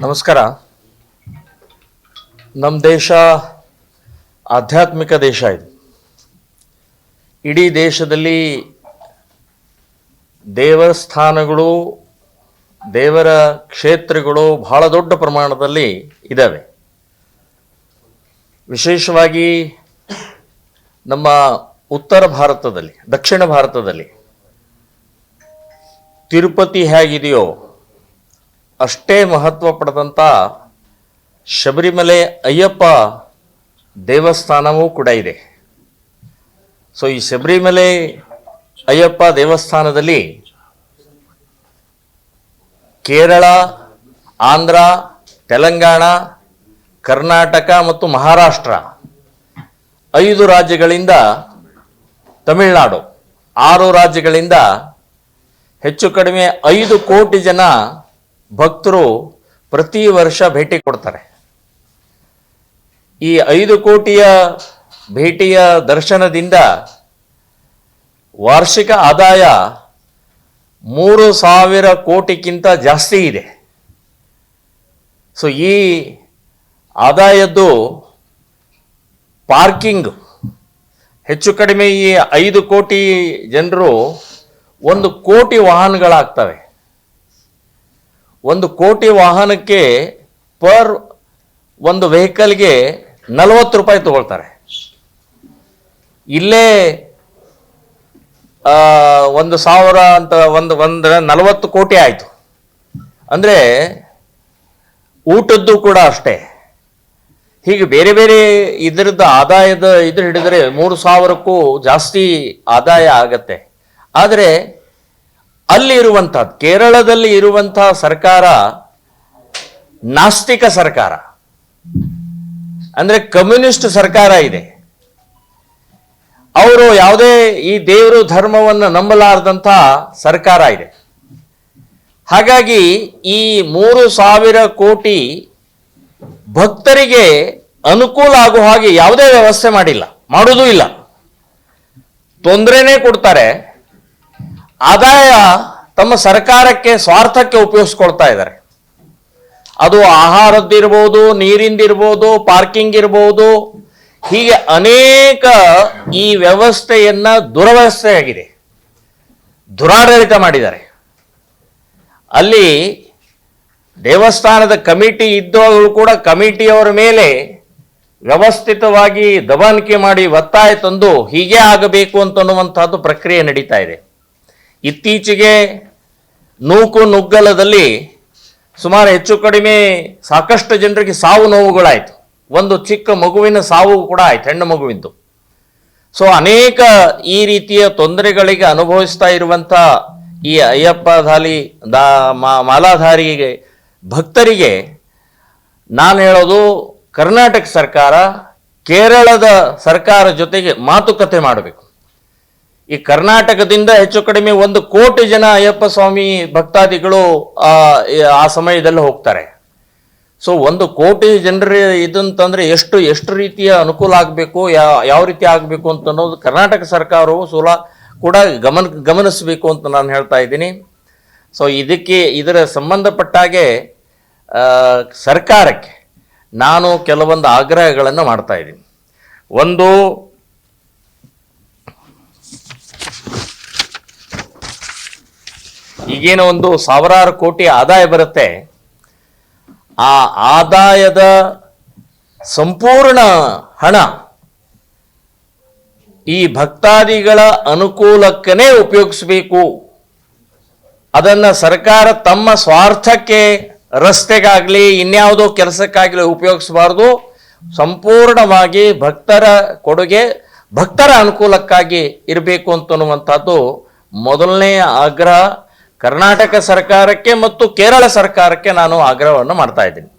ನಮಸ್ಕಾರ. ನಮ್ಮ ದೇಶ ಆಧ್ಯಾತ್ಮಿಕ ದೇಶ ಇದು. ಇಡೀ ದೇಶದಲ್ಲಿ ದೇವಸ್ಥಾನಗಳು, ದೇವರ ಕ್ಷೇತ್ರಗಳು ಬಹಳ ದೊಡ್ಡ ಪ್ರಮಾಣದಲ್ಲಿ ಇದ್ದಾವೆ ವಿಶೇಷವಾಗಿ ನಮ್ಮ ಉತ್ತರ ಭಾರತದಲ್ಲಿ, ದಕ್ಷಿಣ ಭಾರತದಲ್ಲಿ. ತಿರುಪತಿ ಹೇಗಿದೆಯೋ ಅಷ್ಟೇ ಮಹತ್ವ ಪಡೆದಂಥ ಶಬರಿಮಲೆ ಅಯ್ಯಪ್ಪ ದೇವಸ್ಥಾನವೂ ಕೂಡ ಇದೆ. ಸೊ ಈ ಶಬರಿಮಲೆ ಅಯ್ಯಪ್ಪ ದೇವಸ್ಥಾನದಲ್ಲಿ ಕೇರಳ, ಆಂಧ್ರ, ತೆಲಂಗಾಣ, ಕರ್ನಾಟಕ ಮತ್ತು ಮಹಾರಾಷ್ಟ್ರ ಐದು ರಾಜ್ಯಗಳಿಂದ ತಮಿಳುನಾಡು, ಆರು ರಾಜ್ಯಗಳಿಂದ ಹೆಚ್ಚು ಕಡಿಮೆ ಐದು ಕೋಟಿ ಜನ ಭಕ್ತರು ಪ್ರತಿ ವರ್ಷ ಭೇಟಿ ಕೊಡ್ತಾರೆ. ಈ ಐದು ಕೋಟಿಯ ಭೇಟಿಯ ದರ್ಶನದಿಂದ ವಾರ್ಷಿಕ ಆದಾಯ ಮೂರು ಸಾವಿರ ಕೋಟಿಗಿಂತ ಜಾಸ್ತಿ ಇದೆ. ಸೊ ಈ ಆದಾಯದ್ದು ಪಾರ್ಕಿಂಗ್, ಹೆಚ್ಚು ಕಡಿಮೆ ಈ ಐದು ಕೋಟಿ ಜನರು ಒಂದು ಕೋಟಿ ವಾಹನಗಳಾಗ್ತವೆ. ಒಂದು ಕೋಟಿ ವಾಹನಕ್ಕೆ ಪರ್ ಒಂದು ವೆಹಿಕಲ್ಗೆ ನಲವತ್ತು ರೂಪಾಯಿ ತಗೊಳ್ತಾರೆ. ಇಲ್ಲೇ ಒಂದು ಸಾವಿರ ಅಂತ ಒಂದು ಒಂದು, ನಲವತ್ತು ಕೋಟಿ ಆಯಿತು. ಅಂದರೆ ಊಟದ್ದು ಕೂಡ ಅಷ್ಟೇ. ಹೀಗೆ ಬೇರೆ ಬೇರೆ ಇದರದ್ದು ಆದಾಯದ ಇದ್ರ ಹಿಡಿದರೆ ಮೂರು ಸಾವಿರಕ್ಕೂ ಜಾಸ್ತಿ ಆದಾಯ ಆಗತ್ತೆ. ಆದರೆ ಅಲ್ಲಿ ಇರುವಂಥದ್ದು ಕೇರಳದಲ್ಲಿ ಇರುವಂತಹ ಸರ್ಕಾರ ನಾಸ್ತಿಕ ಸರ್ಕಾರ. ಅಂದ್ರೆ ಕಮ್ಯುನಿಸ್ಟ್ ಸರ್ಕಾರ ಇದೆ. ಅವರು ಯಾವುದೇ ಈ ದೇವರು ಧರ್ಮವನ್ನು ನಂಬಲಾರದಂಥ ಸರ್ಕಾರ ಇದೆ. ಹಾಗಾಗಿ ಈ ಮೂರು ಸಾವಿರ ಕೋಟಿ ಭಕ್ತರಿಗೆ ಅನುಕೂಲ ಆಗುವ ಹಾಗೆ ಯಾವುದೇ ವ್ಯವಸ್ಥೆ ಮಾಡಿಲ್ಲ, ಮಾಡೋದೂ ಇಲ್ಲ. ತೊಂದರೆನೇ ಕೊಡ್ತಾರೆ. ಆದಾಯ ತಮ್ಮ ಸರ್ಕಾರಕ್ಕೆ, ಸ್ವಾರ್ಥಕ್ಕೆ ಉಪಯೋಗಿಸ್ಕೊಳ್ತಾ ಇದ್ದಾರೆ. ಅದು ಆಹಾರದ್ದಿರ್ಬೋದು ನೀರಿಂದಿರ್ಬೋದು ಪಾರ್ಕಿಂಗ್ ಇರ್ಬೋದು, ಹೀಗೆ ಅನೇಕ ಈ ವ್ಯವಸ್ಥೆಯನ್ನ ದುರವಸ್ಥೆಯಾಗಿದೆ ದುರಾಡಳಿತ ಮಾಡಿದ್ದಾರೆ. ಅಲ್ಲಿ ದೇವಸ್ಥಾನದ ಕಮಿಟಿ ಇದ್ದವರು ಕೂಡ ಕಮಿಟಿಯವರ ಮೇಲೆ ವ್ಯವಸ್ಥಿತವಾಗಿ ದಬಾಣಿಕೆ ಮಾಡಿ ಒತ್ತಾಯ ತಂದು ಹೀಗೆ ಆಗಬೇಕು ಅಂತನ್ನುವಂತಹದ್ದು ಪ್ರಕ್ರಿಯೆ ನಡೀತಾ ಇದೆ. ಇತ್ತೀಚೆಗೆ ನೂಕು ನುಗ್ಗಲದಲ್ಲಿ ಸುಮಾರು ಹೆಚ್ಚು ಕಡಿಮೆ ಸಾಕಷ್ಟು ಜನರಿಗೆ ಸಾವು ನೋವುಗಳಾಯಿತು. ಒಂದು ಚಿಕ್ಕ ಮಗುವಿನ ಸಾವು ಕೂಡ ಆಯಿತು, ಹೆಣ್ಣು ಮಗುವಿಂದು. ಸೊ ಅನೇಕ ಈ ರೀತಿಯ ತೊಂದರೆಗಳಿಗೆ ಅನುಭವಿಸ್ತಾ ಇರುವಂಥ ಈ ಅಯ್ಯಪ್ಪ ಧಾಲಿ ದಾ ಮಾಲಾಧಾರಿಗೆ, ಭಕ್ತರಿಗೆ ನಾನು ಹೇಳೋದು ಕರ್ನಾಟಕ ಸರ್ಕಾರ ಕೇರಳದ ಸರ್ಕಾರ ಜೊತೆಗೆ ಮಾತುಕತೆ ಮಾಡಬೇಕು. ಈ ಕರ್ನಾಟಕದಿಂದ ಹೆಚ್ಚು ಕಡಿಮೆ ಒಂದು ಕೋಟಿ ಜನ ಅಯ್ಯಪ್ಪ ಸ್ವಾಮಿ ಭಕ್ತಾದಿಗಳು ಆ ಸಮಯದಲ್ಲಿ ಹೋಗ್ತಾರೆ. ಸೊ ಒಂದು ಕೋಟಿ ಜನರ ಇದಂತಂದ್ರೆ ಎಷ್ಟು ಎಷ್ಟು ರೀತಿಯ ಅನುಕೂಲ ಆಗಬೇಕು ಯಾವ ರೀತಿ ಆಗಬೇಕು ಅಂತ ಅನ್ನೋದು ಕರ್ನಾಟಕ ಸರ್ಕಾರವು ಸುಲ ಕೂಡ ಗಮನ, ಗಮನಿಸಬೇಕು ಅಂತ ನಾನು ಹೇಳ್ತಾ ಇದ್ದೀನಿ. ಸೊ ಇದಕ್ಕೆ, ಇದರ ಸಂಬಂಧಪಟ್ಟಾಗೆ ಸರ್ಕಾರಕ್ಕೆ ನಾನು ಕೆಲವೊಂದು ಆಗ್ರಹಗಳನ್ನು ಮಾಡ್ತಾ ಇದ್ದೀನಿ. ಒಂದು ಈಗೇನೋ ಒಂದು ಸಾವಿರಾರು ಕೋಟಿ ಆದಾಯ ಬರುತ್ತೆ. ಆ ಆದಾಯದ ಸಂಪೂರ್ಣ ಹಣ ಈ ಭಕ್ತಾದಿಗಳ ಅನುಕೂಲಕ್ಕನೇ ಉಪಯೋಗಿಸಬೇಕು. ಅದನ್ನ ಸರ್ಕಾರ ತಮ್ಮ ಸ್ವಾರ್ಥಕ್ಕೆ, ರಸ್ತೆಗಾಗಲಿ, ಇನ್ಯಾವುದೋ ಕೆಲಸಕ್ಕಾಗಲಿ ಉಪಯೋಗಿಸಬಾರ್ದು. ಸಂಪೂರ್ಣವಾಗಿ ಭಕ್ತರ ಕೊಡುಗೆ, ಭಕ್ತರ ಅನುಕೂಲಕ್ಕಾಗಿ ಇರಬೇಕು ಅಂತನ್ನುವಂಥದ್ದು ಮೊದಲನೇ ಆಗ್ರಹ. ಕರ್ನಾಟಕ ಸರ್ಕಾರಕ್ಕೆ ಮತ್ತು ಕೇರಳ ಸರ್ಕಾರಕ್ಕೆ ನಾನು ಆಗ್ರಹವನ್ನು ಮಾಡ್ತಾ ಇದ್ದೀನಿ.